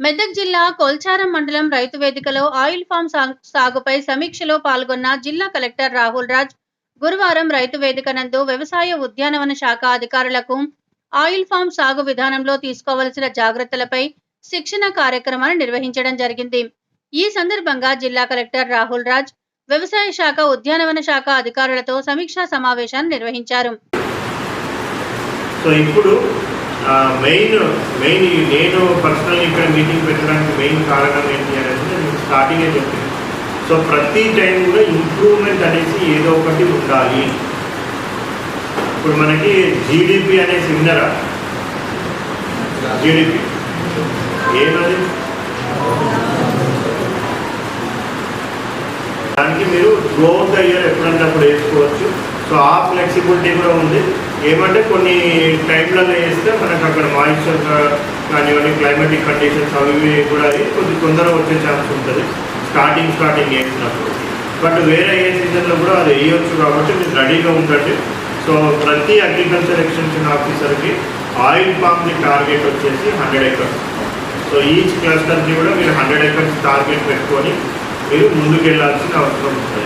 మెదక్ జిల్లా కొల్చారం మండలం రైతు వేదికలో ఆయిల్ ఫామ్ సాగుపై సమీక్షలో పాల్గొన్న జిల్లా కలెక్టర్ రాహుల్ రాజ్ గురువారం రైతు వేదిక నందు వ్యవసాయ ఉద్యానవన శాఖ అధికారులకు ఆయిల్ ఫామ్ సాగు విధానంలో తీసుకోవలసిన జాగ్రత్తలపై శిక్షణ కార్యక్రమాన్ని నిర్వహించడం జరిగింది. ఈ సందర్భంగా జిల్లా కలెక్టర్ రాహుల్ రాజ్ వ్యవసాయ శాఖ ఉద్యానవన శాఖ అధికారులతో సమీక్షా సమావేశాన్ని నిర్వహించారు. సో ఇప్పుడు మెయిన్ మెయిన్ నేను పర్సనల్ ఇక్కడ మీటింగ్ పెట్టడానికి మెయిన్ కారణం ఏంటి అనేది నేను స్టార్టింగే చెప్పాను. సో ప్రతి టైం కూడా ఇంప్రూవ్మెంట్ అనేసి ఏదో ఒకటి ఉండాలి. ఇప్పుడు మనకి జీడిపి అనేసి విన్నరా? జీడిపి ఏమది? దానికి మీరు గ్రోత్ అయ్యారు ఎప్పుడంటే అప్పుడు వేసుకోవచ్చు. సో ఆ ఫ్లెక్సిబిలిటీ కూడా ఉంది. ఏమంటే కొన్ని టైంలలో వేస్తే మనకు అక్కడ మాయిశ్చర్ కానివ్వండి క్లైమాటిక్ కండిషన్స్ అవి కూడా అవి కొద్ది తొందరగా వచ్చే ఛాన్స్ ఉంటుంది. స్టార్టింగ్ స్టార్టింగ్ వేసినప్పుడు బట్ వేరే ఏ సీజన్లో కూడా అది వేయొచ్చు కాబట్టి మీరు రెడీగా ఉండండి. సో ప్రతి అగ్రికల్చర్ ఎక్స్టెన్షన్ ఆఫీసర్కి ఆయిల్ పామ్ని టార్గెట్ వచ్చేసి హండ్రెడ్ ఎకర్స్ సో ఈచ్ క్లస్టర్కి కూడా మీరు హండ్రెడ్ ఎకర్స్ టార్గెట్ పెట్టుకొని మీరు ముందుకు వెళ్ళాల్సిన అవసరం ఉంటుంది.